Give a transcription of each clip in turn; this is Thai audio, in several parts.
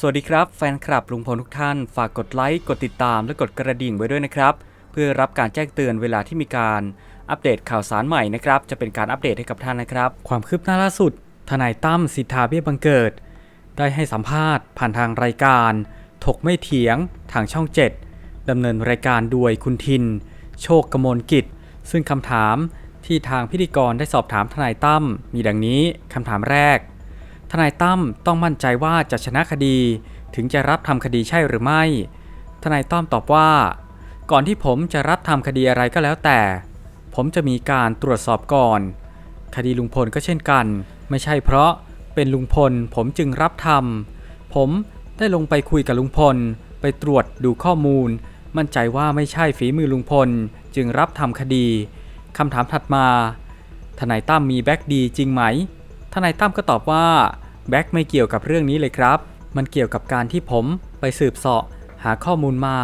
สวัสดีครับแฟนคลับลุงพลทุกท่าน ฝากกดไลค์ กดติดตามและกดกระดิ่งไว้ด้วยนะครับ เพื่อรับการแจ้งเตือนเวลาที่มีการอัปเดตข่าวสารใหม่นะครับ จะเป็นการอัปเดตให้กับท่านนะครับ ความคืบหน้าล่าสุด ทนายตั้มสิทธาเบี้ยบังเกิด ได้ให้สัมภาษณ์ผ่านทางรายการ ถกไม่เถียง ทางช่อง 7ดำเนินรายการโดยคุณทิน โชคกมลกิจ ซึ่งคำถามที่ทางพิธีกรได้สอบถามทนายตั้มมีดังนี้คำถามแรก ทนายตั้มต้องมั่นใจว่าจะชนะคดี ถึงจะรับทำคดีใช่หรือไม่ ทนายตั้มตอบว่า ก่อนที่ผมจะรับทำคดีอะไรก็แล้วแต่ ผมจะมีการตรวจสอบก่อน คดีลุงพลก็เช่นกัน ไม่ใช่เพราะเป็นลุงพลผมจึงรับทำผมได้ลงไปคุยกับลุงพล ไปตรวจดูข้อมูล มั่นใจว่าไม่ใช่ฝีมือลุงพล จึงรับทำคดีคำถามถัดมา ทนายตั้มมีแบ็กดีจริงไหม นายตั้มก็ตอบว่าแบ็กไม่เกี่ยวกับเรื่องนี้เลยครับ มันเกี่ยวกับการที่ผมไปสืบเสาะหาข้อมูลมา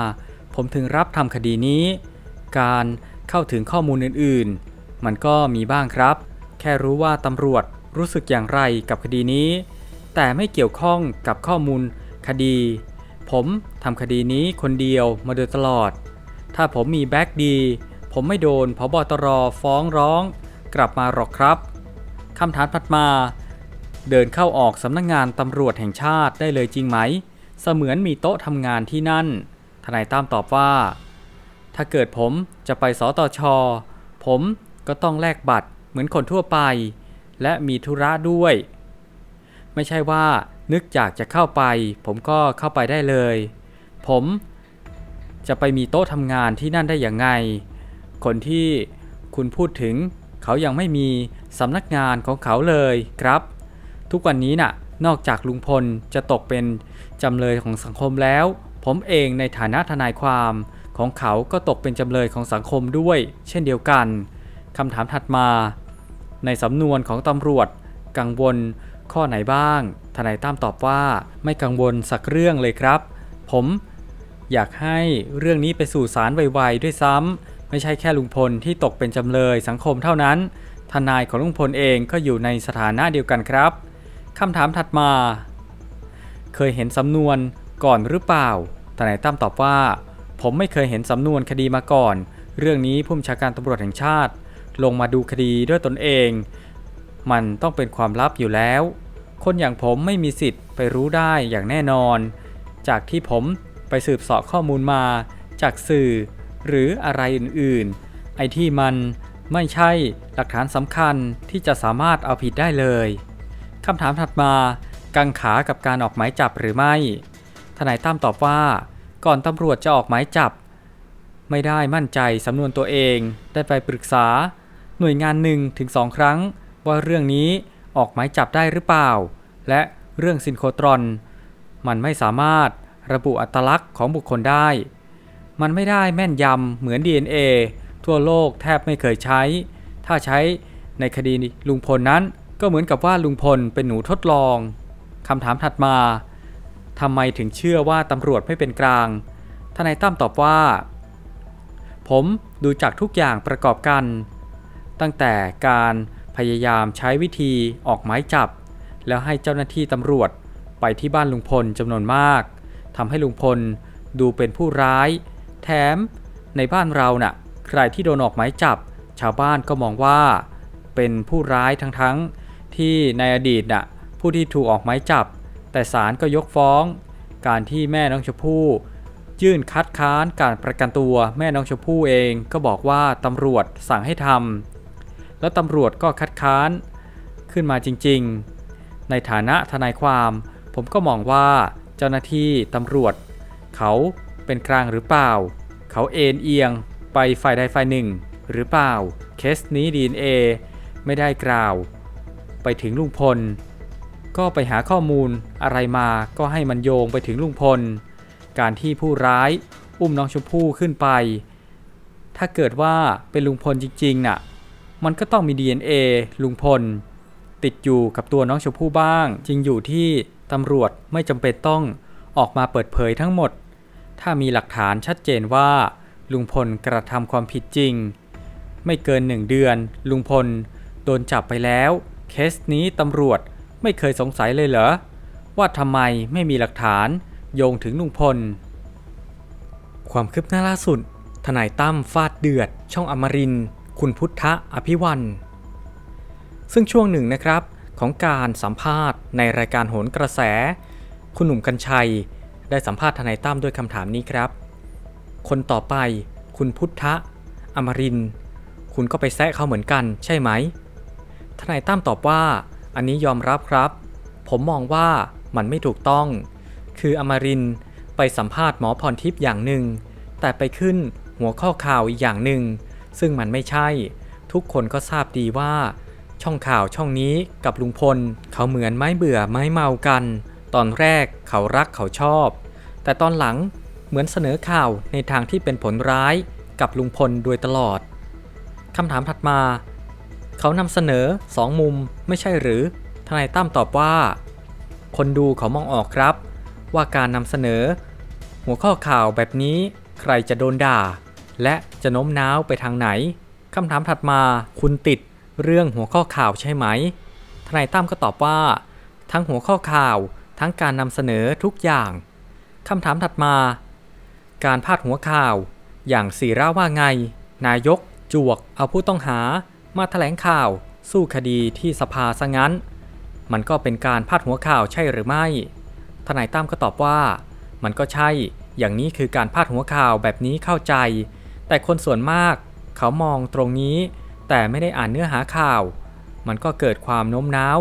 ผมถึงรับทำคดีนี้ การเข้าถึงข้อมูลอื่นๆ มันก็มีบ้างครับ แค่รู้ว่าตำรวจรู้สึกอย่างไรกับคดีนี้ แต่ไม่เกี่ยวข้องกับข้อมูลคดี ผมทำคดีนี้คนเดียวมาโดยตลอด ถ้าผมมีแบ็กดี ผมไม่โดนพบตรฟ้องร้อง กลับมาหรอกครับ คำถามถัดมา เดินเข้าออกสำนักงงานตำรวจแห่งชาติได้เลยจริงไหม เสมือนมีโต๊ะทำงานที่นั่น ทนายตั้มตอบว่า ถ้าเกิดผมจะไปสตช ผมก็ต้องแลกบัตรเหมือนคนทั่วไป และมีธุระด้วย ไม่ใช่ว่านึกอยากจะเข้าไป ผมก็เข้าไปได้เลย ผมจะไปมีโต๊ะทำงานที่นั่นได้อย่างไง คนที่คุณพูดถึง เขายังไม่มีสำนักงานของเขาเลยครับ ทุกวันนี้น่ะนอกจากลุงพลจะตกเป็นจำเลยของสังคมแล้ว ผมเองในฐานะทนายความของเขาก็ตกเป็นจำเลยของสังคมด้วย เช่นเดียวกันคำถามถัดมา ในสำนวนของตำรวจ กังวลข้อไหนบ้าง ทนายตั้มตอบว่าไม่กังวลสักเรื่องเลยครับ ผมอยากให้เรื่องนี้ไปสู่ศาลไวๆด้วยซ้ำ ไม่ใช่แค่ลุงพลที่ตกเป็นจำเลยสังคมเท่านั้น ทนายของลุงพลเองก็อยู่ในสถานะเดียวกันครับคำถามถัดมา เคยเห็นสำนวนก่อนหรือเปล่าทนายตั้มตอบว่า ผมไม่เคยเห็นสำนวนคดีมาก่อน เรื่องนี้ผู้บัญชาการตำรวจแห่งชาติ ลงมาดูคดีด้วยตนเอง มันต้องเป็นความลับอยู่แล้ว คนอย่างผมไม่มีสิทธิ์ไปรู้ได้อย่างแน่นอน จากที่ผมไปสืบเสาะข้อมูลมา จากสื่อ หรืออะไรอื่นๆ ไอ้ที่มันไม่ใช่หลักฐานสำคัญที่จะสามารถเอาผิดได้เลยคำถามถัดมากังขากับการออกหมายจับหรือไม่ ทนายตั้มตอบว่า ก่อนตำรวจจะออกหมายจับ ไม่ได้มั่นใจสำนวนตัวเองได้ไปปรึกษา หน่วยงานหนึ่งถึงสองครั้ง ว่าเรื่องนี้ออกหมายจับได้หรือเปล่า และเรื่องซินโครตรอน มันไม่สามารถระบุอัตลักษณ์ของบุคคลได้ มันไม่ได้แม่นยำเหมือน DNA ทั่วโลกแทบไม่เคยใช้ ถ้าใช้ในคดีลุงพลนั้นก็เหมือนกับว่าลุงพลเป็นหนูทดลองคำถามถัดมาทำไมถึงเชื่อว่าตำรวจไม่เป็นกลางทนายตั้มตอบว่า ผมดูจากทุกอย่างประกอบกัน ตั้งแต่การพยายามใช้วิธีออกหมายจับ แล้วให้เจ้าหน้าที่ตำรวจไปที่บ้านลุงพลจำนวนมากทำให้ลุงพลดูเป็นผู้ร้าย แถมในบ้านเราน่ะใครที่โดนออกหมายจับ ชาวบ้านก็มองว่า เป็นผู้ร้ายทั้งๆที่ในอดีตน่ะผู้ที่ถูกออกหมายจับ แต่ศาลก็ยกฟ้อง การที่แม่น้องชมพู่ยื่นคัดค้านการประกันตัวแม่น้องชมพู่เองก็บอกว่าตำรวจสั่งให้ทำแล้วตำรวจก็คัดค้านขึ้นมาจริง ๆ ในฐานะทนายความ ผมก็มองว่าเจ้าหน้าที่ตำรวจ เขา เป็นกลางหรือเปล่า เขาเอ็นเอียงไปฝ่ายใดฝ่ายหนึ่ง หรือเปล่า เคสนี้ DNA ไม่ได้กล่าว ไปถึงลุงพล ก็ไปหาข้อมูลอะไรมาก็ให้มันโยงไปถึงลุงพล การที่ผู้ร้ายอุ้มน้องชมพู่ขึ้นไป ถ้าเกิดว่าเป็นลุงพลจริงๆน่ะ มันก็ต้องมี DNA ลุงพล ติดอยู่กับตัวน้องชมพู่บ้าง จริงอยู่ที่ตำรวจไม่จำเป็นต้องออกมาเปิดเผยทั้งหมด ถ้ามีหลักฐานชัดเจนว่า ลุงพลกระทำความผิดจริง ไม่เกินหนึ่งเดือน ลุงพลโดนจับไปแล้ว เคสนี้ตำรวจไม่เคยสงสัยเลยเหรอ ว่าทำไมไม่มีหลักฐานโยงถึงลุงพล ความคืบหน้าล่าสุด ทนายตั้มฟาดเดือด ช่องอมริน คุณพุทธอภิวัน ซึ่งช่วงหนึ่งนะครับของการสัมภาษณ์ในรายการโหนกระแส คุณหนุ่มกัญชัย ได้สัมภาษณ์ทนายตั้มด้วยคำถามนี้ครับ คนต่อไป คุณพุทธะ อมริน คุณก็ไปแซะเขาเหมือนกัน ใช่ไหม ทนายตั้มตอบว่า อันนี้ยอมรับครับ ผมมองว่ามันไม่ถูกต้อง คืออมรินไปสัมภาษณ์หมอพรทิพย์อย่างหนึ่ง แต่ไปขึ้นหัวข้อข่าวอีกอย่างหนึ่ง ซึ่งมันไม่ใช่ ทุกคนก็ทราบดีว่า ช่องข่าวช่องนี้กับลุงพล เขาเหมือนไม้เบื่อไม้เมากัน ตอนแรกเขารักเขาชอบ แต่ตอนหลังเหมือนเสนอข่าวในทางที่เป็นผลร้ายกับลุงพลโดยตลอดคำถามถัดมา เขานำเสนอสองมุมไม่ใช่หรือ ทนายตั้มตอบว่า คนดูเขามองออกครับ ว่าการนำเสนอ หัวข้อข่าวแบบนี้ใครจะโดนด่า และจะโน้มน้าวไปทางไหนคำถามถัดมาคุณติดเรื่องหัวข้อข่าวใช่ไหม ทนายตั้มก็ตอบว่า ทั้งหัวข้อข่าว ทั้งการนำเสนอทุกอย่างคำถามถัดมา การพาดหัวข่าว อย่างสีระว่าไง นายก จวก เอาผู้ต้องหา มาแถลงข่าว สู้คดีที่สภาซะงั้น มันก็เป็นการพาดหัวข่าวใช่หรือไม่ทนายตั้มก็ตอบว่า มันก็ใช่ อย่างนี้คือการพาดหัวข่าวแบบนี้เข้าใจ แต่คนส่วนมาก เขามองตรงนี้ แต่ไม่ได้อ่านเนื้อหาข่าว มันก็เกิดความโน้มน้าว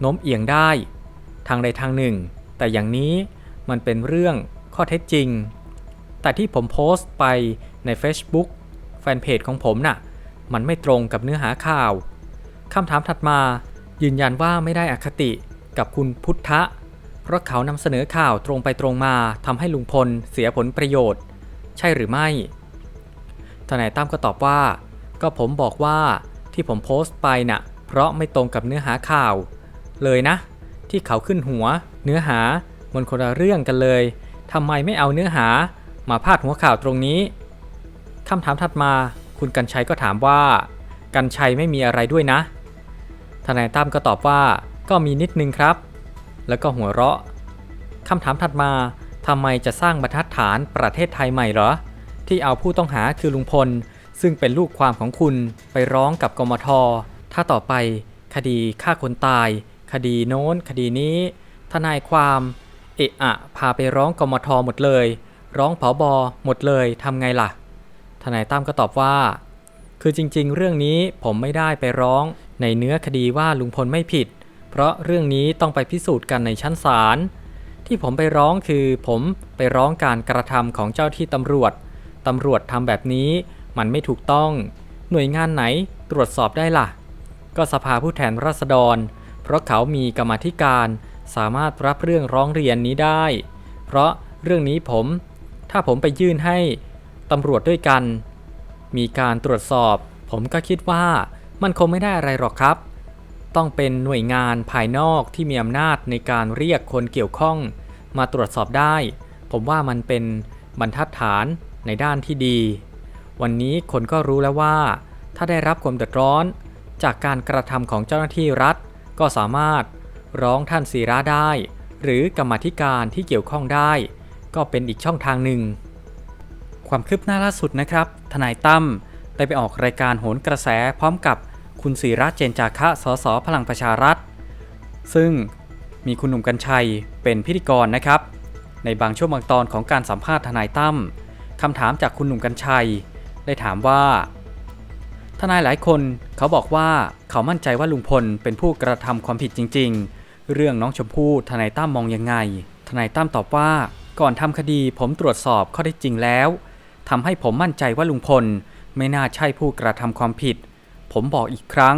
โน้มเอียงได้ ทางใดทางหนึ่ง แต่อย่างนี้มันเป็นเรื่องข้อเท็จจริง แต่ที่ผมโพสต์ไปใน Facebook แฟนเพจของผมน่ะ มันไม่ตรงกับเนื้อหาข่าวคำถามถัดมายืนยันว่าไม่ได้อคติกับคุณพุทธะ เพราะเขานำเสนอข่าวตรงไปตรงมาทำให้ลุงพลเสียผลประโยชน์ ใช่หรือไม่ทนายตั้มก็ตอบว่า ก็ผมบอกว่าที่ผมโพสต์ไปน่ะ เพราะไม่ตรงกับเนื้อหาข่าว เลยนะ ที่เขาขึ้นหัว เนื้อหามันคนละเรื่องกันเลยทำไมไม่เอาเนื้อหามาพาดหัวข่าวตรงนี้คำถามถัดมาคุณกัญชัยก็ถามว่า กัญชัยไม่มีอะไรด้วยนะ ทนายตั้มก็ตอบว่าก็มีนิดนึงครับ แล้วก็หัวเราะคำถามถัดมาทำไมจะสร้างบรรทัดฐานประเทศไทยใหม่เหรอ ที่เอาผู้ต้องหาคือลุงพล ซึ่งเป็นลูกความของคุณไปร้องกับกมท ถ้าต่อไป คดีฆ่าคนตาย คดีโน้น คดีนี้ ทนายความเอะอะพาไปร้องกมทหมดเลย ร้องผอบอหมดเลยทำไงล่ะ ทนายตั้มก็ตอบว่า คือจริงๆ เรื่องนี้ผมไม่ได้ไปร้องในเนื้อคดีว่าลุงพลไม่ผิด เพราะเรื่องนี้ต้องไปพิสูจน์กันในชั้นศาลที่ผมไปร้องคือผมไปร้องการกระทำของเจ้าที่ตำรวจตำรวจทำแบบนี้มันไม่ถูกต้อง หน่วยงานไหนตรวจสอบได้ล่ะ ก็สภาผู้แทนราษฎร เพราะเขามีกรรมธิการสามารถรับเรื่องร้องเรียนนี้ได้ เพราะเรื่องนี้ผม ถ้าผมไปยื่นให้ตำรวจด้วยกัน มีการตรวจสอบ ผมก็คิดว่ามันคงไม่ได้อะไรหรอกครับ ต้องเป็นหน่วยงานภายนอกที่มีอำนาจในการเรียกคนเกี่ยวข้อง มาตรวจสอบได้ ผมว่ามันเป็นบรรทัดฐานในด้านที่ดี วันนี้คนก็รู้แล้วว่า ถ้าได้รับความเดือดร้อน จากการกระทำของเจ้าหน้าที่รัฐ ก็สามารถร้องท่านศีระได้ หรือกรรมธิการที่เกี่ยวข้องได้ ก็เป็นอีกช่องทางหนึ่ง ความคืบหน้าล่าสุดนะครับ ทนายตั้มได้ไปออกรายการโหนกระแสพร้อมกับคุณศิระเจนจาคะสสพลังประชารัฐ ซึ่งมีคุณหนุ่มกัญชัยเป็นพิธีกรนะครับ ในบางช่วงบางตอนของการสัมภาษณ์ทนายตั้มคำถามจากคุณหนุ่มกัญชัย ได้ถามว่า ทนายหลายคนเขาบอกว่าเขามั่นใจว่าลุงพลเป็นผู้กระทำความผิดจริง ๆ เรื่องน้องชมพู่ทนายตั้มมองยังไง ทนายตั้มตอบว่า ก่อนทำคดีผมตรวจสอบข้อได้จริงแล้วทำให้ผมมั่นใจว่าลุงพลไม่น่าใช่ผู้กระทำความผิด ผมบอกอีกครั้ง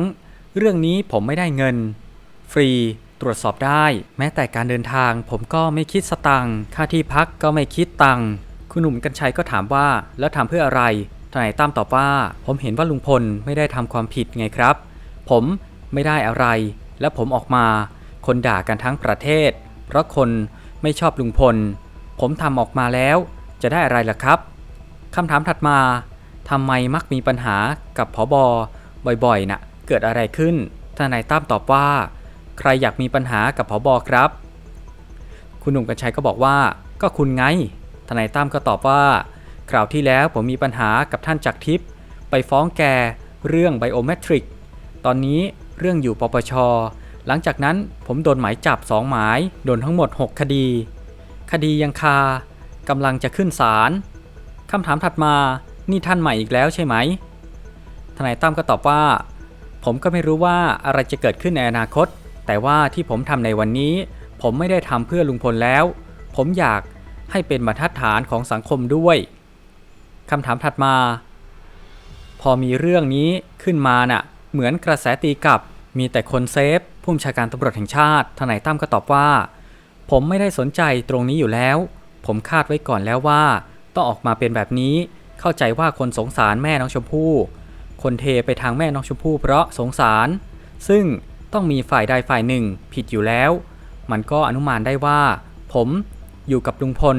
เรื่องนี้ผมไม่ได้เงิน ฟรีตรวจสอบได้ แม้แต่การเดินทาง ผมก็ไม่คิดสตังค่าที่พักก็ไม่คิดตังค์คุณหนุ่มกัญชัยก็ถามว่าแล้วทำเพื่ออะไร ทนายตั้มตอบว่า ผมเห็นว่าลุงพลไม่ได้ทำความผิดไงครับ ผมไม่ได้อะไร และผมออกมา คนด่ากันทั้งประเทศ เพราะคนไม่ชอบลุงพล ผมทำออกมาแล้ว จะได้อะไรล่ะครับคำถามถัดมาทำไมมักมีปัญหากับผอบอบ่อยๆนะ่ะเกิดอะไรขึ้นทนายตั้มตอบว่า ใครอยากมีปัญหากับผอบอครับ คุณหนุ่มกัญชัยก็บอกว่า ก็คุณไงทนายตั้มก็ตอบว่า คราวที่แล้วผมมีปัญหากับท่านจักรทิพย์ไปฟ้องแกเรื่องไบโอเมตริก ตอนนี้เรื่องอยู่ปปช หลังจากนั้นผมโดนหมายจับ2หมาย โดนทั้งหมด 6 คดี คดียังคากำลังจะขึ้นศาลคำถามถัดมานี่ท่านใหม่อีกแล้วใช่ไหม ทนายตั้มก็ตอบว่า ผมก็ไม่รู้ว่าอะไรจะเกิดขึ้นในอนาคต แต่ว่าที่ผมทำในวันนี้ ผมไม่ได้ทำเพื่อลุงพลแล้ว ผมอยากให้เป็นบรรทัดฐานของสังคมด้วย คำถามถัดมา พอมีเรื่องนี้ขึ้นมาน่ะ เหมือนกระแสตีกลับ มีแต่คนเซฟผู้บัญชาการตำรวจแห่งชาติทนายตั้มก็ตอบว่า ผมไม่ได้สนใจตรงนี้อยู่แล้ว ผมคาดไว้ก่อนแล้วว่า ต้องออกมาเป็นแบบนี้ เข้าใจว่าคนสงสารแม่น้องชมพู่ คนเทไปทางแม่น้องชมพู่เพราะสงสาร ซึ่งต้องมีฝ่ายใดฝ่ายหนึ่งผิดอยู่แล้ว มันก็อนุมานได้ว่า ผมอยู่กับลุงพล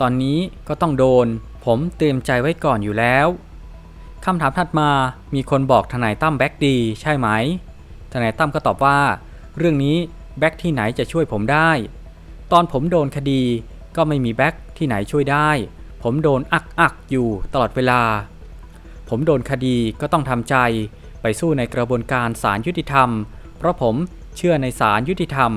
ตอนนี้ก็ต้องโดน ผมเตรียมใจไว้ก่อนอยู่แล้วคำถามถัดมามีคนบอกทนายตั้มแบ็กดีใช่ไหม ทนายตั้มก็ตอบว่า เรื่องนี้แบ็กที่ไหนจะช่วยผมได้ ตอนผมโดนคดีก็ไม่มีแบ็กที่ไหนช่วยได้ ผมโดนอักอักอยู่ตลอดเวลา ผมโดนคดีก็ต้องทำใจไปสู้ในกระบวนการศาลยุติธรรม เพราะผมเชื่อในศาลยุติธรรม